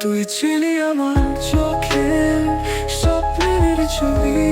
তুই ছিলি আমার চোখে স্বপ্নের ছবি।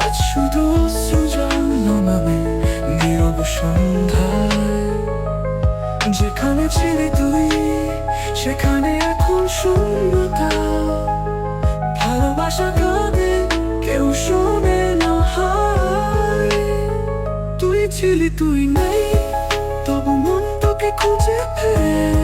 আজ শুধু সুজন নামে নীরব সন্ধ্যায়। যেখানে ছিলি তুই, সেখানে এখন শূন্যতা। ভালোবাসা গানে কেউ শোনে না হায়। তুই ছিলি তুই নেই, তবু মন তোকে খুঁজে পেয়ে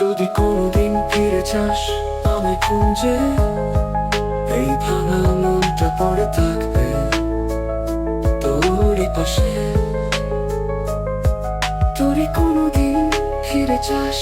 যদি কোনোদিন ফিরে চাস আমি খুঁজে। এই ভাঙা মনটা পড়ে থাকবে তোরই পাশে। তোরই কোনোদিন ফিরে চাস